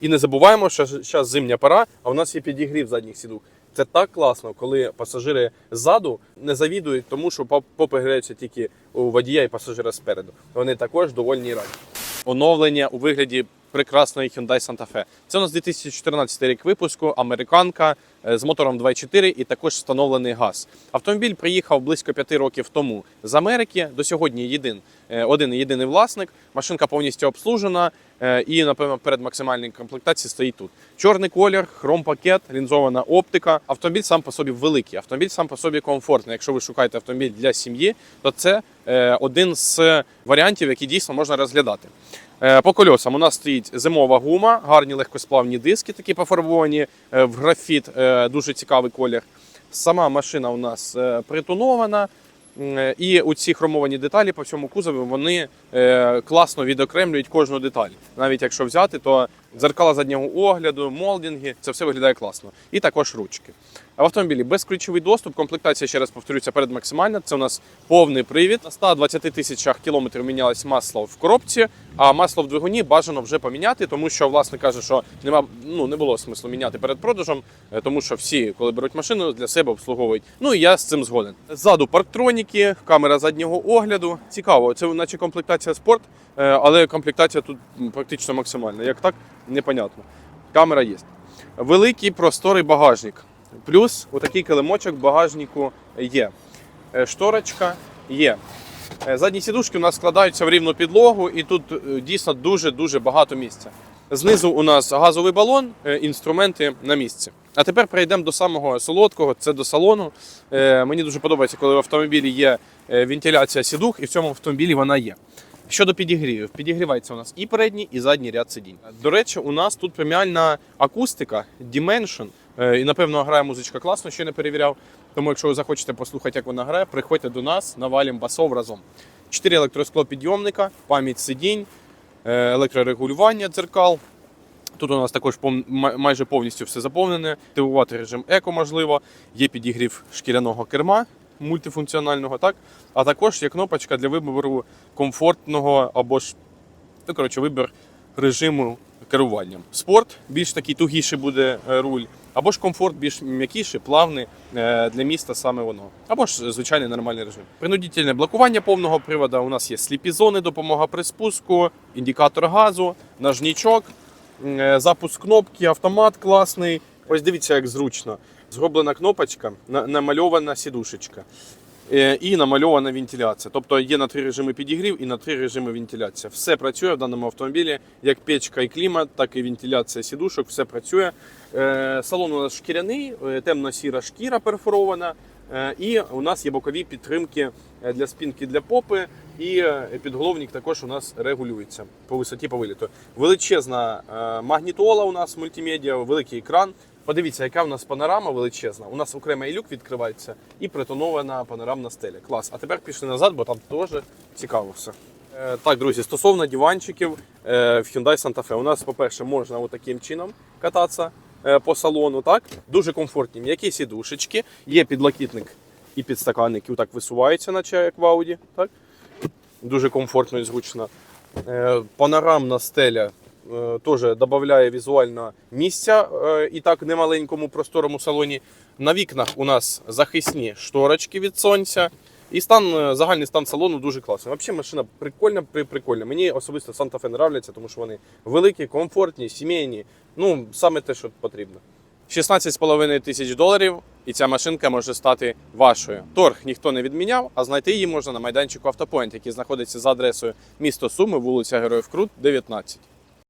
І не забуваємо, що зараз зимня пора, а у нас є підігрів задніх сідок. Це так класно, коли пасажири ззаду не завідують тому, що попи граються тільки у водія і пасажира спереду. Вони також довольні і раді. Оновлення у вигляді прекрасної Hyundai Santa Fe. Це у нас 2014 рік випуску, американка е, з мотором 2.4 і також встановлений газ. Автомобіль приїхав близько 5 років тому з Америки. До сьогодні єдин, е, один єдиний власник. Машинка повністю обслужена е, і, напевно, перед максимальною комплектацією стоїть тут. Чорний колір, хром-пакет, лінзована оптика. Автомобіль сам по собі великий, автомобіль сам по собі комфортний. Якщо ви шукаєте автомобіль для сім'ї, то це один з варіантів, які дійсно можна розглядати. Е, По кольосам у нас стоїть зимова гума, гарні легкосплавні диски, такі пофарбовані е, в графіт, е, дуже цікавий колір. Сама машина у нас притонована. І у ці хромовані деталі по всьому кузові вони класно відокремлюють кожну деталь. Навіть якщо взяти, то дзеркала заднього огляду, молдинги, це все виглядає класно. І також ручки. В автомобілі безключовий доступ, комплектація, ще раз повторюся, передмаксимальна. Це у нас повний привід. На 120 тисячах кілометрів мінялось масло в коробці, а масло в двигуні бажано вже поміняти, тому що власник каже, що нема, ну, не було смислу міняти перед продажем, е, тому що всі, коли беруть машину, для себе обслуговують. Ну і я з цим згоден. Ззаду парктроніки, камера заднього огляду. Цікаво, це наче комплектація спорт, е, але комплектація тут практично максимальна. Як так, непонятно. Камера є. Великий просторий багажник. Плюс отакий килимочок в багажнику є. Е, Шторочка є. Е, Задні сідушки у нас складаються в рівну підлогу, і тут е, дійсно дуже-дуже багато місця. Знизу у нас газовий балон, інструменти на місці. А тепер перейдемо до самого солодкого, це до салону. Мені дуже подобається, коли в автомобілі є вентиляція сідух, і в цьому автомобілі вона є. Щодо підігрівів, підігрівається у нас і передній, і задній ряд сидінь. До речі, у нас тут преміальна акустика Dimension. Е, І напевно грає музичка класно, ще не перевіряв. Тому, якщо ви захочете послухати, як вона грає, приходьте до нас, навалім басов разом. Чотири електросклопідйомника, пам'ять сидінь, е, електрорегулювання дзеркал. Тут у нас також майже повністю все заповнене. Активувати режим еко можливо. Є підігрів шкіряного керма мультифункціонального, так? А також є кнопочка для вибору комфортного або ж ну, коротше, вибір режиму керування. Спорт більш такий тугіший буде е, руль, або ж комфорт більш м'якіший, плавний е, для міста саме воно. Або ж звичайний нормальний режим. Принудительне блокування повного приводу. У нас є сліпі зони, допомога при спуску, індикатор газу, нажнічок, е, запуск кнопки, автомат класний. Ось дивіться, як зручно. Зроблена кнопочка, намальована сідушечка. Е, і намальована вентиляція. Тобто є на три режими підігрів і на три режими вентиляція. Все працює в даному автомобілі, як печка і клімат, так і вентиляція сідушок, все працює. Е, Салон у нас шкіряний, е, темно-сіра шкіра перфорована. І у нас є бокові підтримки для спинки для попи, і підголовник також у нас регулюється по висоті по виліту. Величезна магнітола у нас мультимедіа, великий екран. Подивіться, яка у нас панорама величезна. У нас окремий люк відкривається і притонована панорамна стеля. Клас. А тепер пішли назад, бо там теж цікаво все. Е, Так, друзі, стосовно диванчиків е, в Hyundai Santa Fe. У нас, по-перше, можна отаким чином кататися е, по салону. Так? Дуже комфортні. М'які сідушечки, є підлокітник і підстаканник, так висуваються, наче як в Audi. Так? Дуже комфортно і зручно. Панорамна стеля теж додає візуально місця е, і так немаленькому просторому салоні. На вікнах у нас захисні шторочки від сонця. І стан, е, загальний стан салону дуже класний. Взагалі машина прикольна, прикольна. Мені особисто Santa Fe нравляться, тому що вони великі, комфортні, сімейні. Ну, саме те, що потрібно. 16,5 тисяч доларів, і ця машинка може стати вашою. Торг ніхто не відміняв, а знайти її можна на майданчику Автопоінт, який знаходиться за адресою місто Суми, вулиця Героїв Крут, 19.